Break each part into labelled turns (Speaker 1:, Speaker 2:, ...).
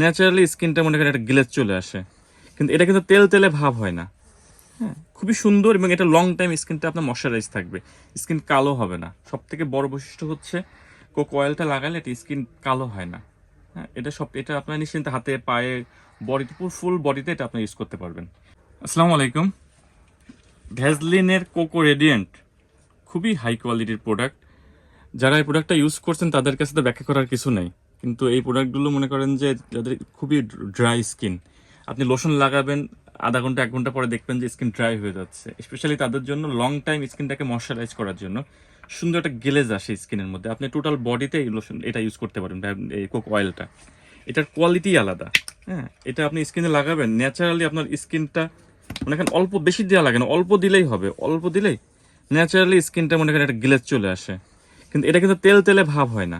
Speaker 1: Naturally স্কিনটা মনে করেন একটা গ্লেজ চলে আসে। কিন্তু এটা কিন্তু তেল তেলে ভাব হয় না। হ্যাঁ খুবই সুন্দর এবং এটা লং টাইম স্কিনটা আপনার ময়শ্চারাইজ থাকবে। স্কিন কালো হবে না। সব থেকে বড় বৈশিষ্ট্য হচ্ছে কোক অয়েলটা লাগালে এটা স্কিন কালো হয় না। হ্যাঁ এটা সব, এটা আপনার নিশ্চিন্তে হাতে, পায়ে বডিতে পুরো ফুল বডিতে এটা আপনি ইউজ করতে পারবেন। আসসালামু আলাইকুম। ভ্যাজলিনের কোকো রেডিয়েন্ট খুবই হাই কোয়ালিটির প্রোডাক্ট যারা এই প্রোডাক্টটা ইউজ করছেন তাদের কাছে তো ব্যাখ্যা করার কিছু নেই। কিন্তু এই প্রোডাক্টগুলো মনে করেন যে যাদের খুবই ড্রাই স্কিন আপনি লোশন লাগাবেন, আধা ঘণ্টা, এক ঘণ্টা পরে দেখবেন যে স্কিন ড্রাই হয়ে যাচ্ছে। স্পেশালি তাদের জন্য লং টাইম স্কিনটাকে ময়শ্চারাইজ করার জন্য সুন্দর একটা গেলেজ আসে স্কিনের মধ্যে। আপনি টোটাল বডিতে এই লোশন এটা ইউজ করতে পারেন এই কোক অয়েলটা এটার কোয়ালিটি আলাদা। হ্যাঁ এটা আপনি স্কিনে লাগাবেন ন্যাচারালি আপনার স্কিনটা মনে করেন অল্প বেশি দেওয়া লাগে না, অল্প দিলেই হবে, অল্প দিলেই ন্যাচারালি স্কিনটা মনে করেন একটা গ্লেজ চলে আসে। কিন্তু এটা কিন্তু তেল তেলে ভাব হয় না।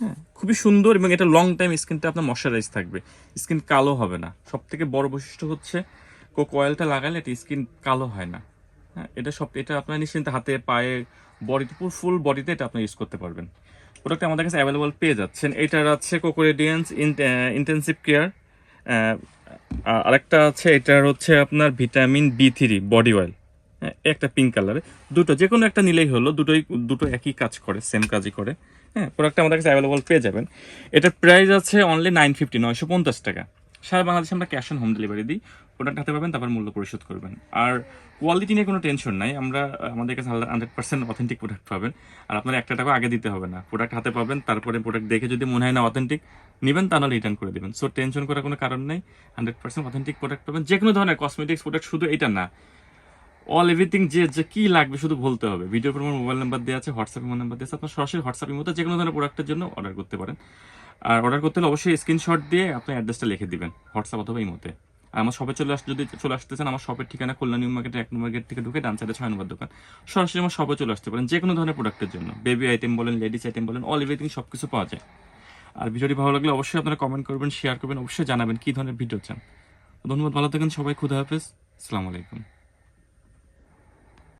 Speaker 1: হ্যাঁ খুবই সুন্দর এবং এটা লং টাইম স্কিনটা আপনার ময়শ্চারাইজ থাকবে। স্কিন কালো হবে না। সব থেকে বড় বৈশিষ্ট্য হচ্ছে কোক অয়েলটা লাগালে এটা স্কিন কালো হয় না। হ্যাঁ এটা সব, এটা আপনার নিশ্চিন্তে হাতে, পায়ে বডিতে পুরো ফুল বডিতে এটা আপনি ইউজ করতে পারবেন। প্রোডাক্ট আমাদের কাছে অ্যাভেলেবল পেয়ে যাচ্ছেন। এটার আছে রেডিয়েন্স ইন্টেন্সিভ কেয়ার আরেকটা আছে, এটার হচ্ছে আপনার vitamin B three body oil একটা পিঙ্ক কালারে দুটো যে কোনো একটা নিলেই হলো, দুটোই, দুটো একই কাজ করে সেম কাজই করে। হ্যাঁ প্রোডাক্টটা আমাদের কাছে অ্যাভেলেবল পেয়ে যাবেন। এটার প্রাইস আছে অনলি নাইন ফিফটি নয়শো পঞ্চাশ টাকা। সারা বাংলাদেশে আমরা ক্যাশ অন হোম ডেলিভারি দিই। প্রোডাক্ট হাতে পাবেন, তারপর মূল্য পরিশোধ করবেন। আর কোয়ালিটি নিয়ে কোনো টেনশন নাই। আমরা আমাদের কাছে হান্ড্রেড পার্সেন্ট অথেন্টিক প্রোডাক্ট পাবেন। আর আপনার একটা টাকা আগে দিতে হবে না। প্রোডাক্ট হাতে পাবেন, তারপরে প্রোডাক্ট দেখে যদি মনে হয় না অথেন্টিক নেবেন তাহলে রিটার্ন করে দেবেন। সো টেনশন করার কোনো কারণ নেই। হান্ড্রেড পার্সেন্ট অথেন্টিক প্রোডাক্ট পাবেন। যে কোনো ধরনের কসমেটিক্স প্রোডাক্ট শুধু এটা না। অল এভরিথিং যে যে কি লাগবে শুধু বলতে হবে। ভিডিও পর মোবাইল নাম্বার দেওয়া আছে হোয়াটসঅ্যাপ নাম্বার দেওয়া আছে, আপনার সরাসরি হোয়াটসঅ্যাপের মতো যে কোনো ধরনের প্রোডাক্টের জন্য অর্ডার করতে পারেন। আর অর্ডার করতে হলে অবশ্যই স্ক্রিনশট দিয়ে আপনি অ্যাড্রেসটা লিখে দিবেন হোয়াটসঅ্যাপ অথবা এই মতে আর আমার শপে চলে আস যদি চলে আসতে চান আমার শপের ঠিকানা খুলনা নিউ মার্কেটের এক নম্বর গেট থেকে ঢুকে ডান সাইডে ছয় নম্বর দোকান, সরাসরি আমার শপে চলে আসতে পারেন যে কোনো ধরনের প্রোডাক্টের জন্য। বেবি আইটেম বলেন লেডিস আইটেম বলেন অল এভরিথিং সব কিছু পাওয়া যায়। আর ভিডিওটি ভালো লাগলে অবশ্যই আপনারা কমেন্ট করবেন শেয়ার করবেন, অবশ্যই জানাবেন কী ধরনের ভিডিও চান। ধন্যবাদ, ভালো থাকেন সবাই, খুদা হাফেজ, আসসালামু আলাইকুম।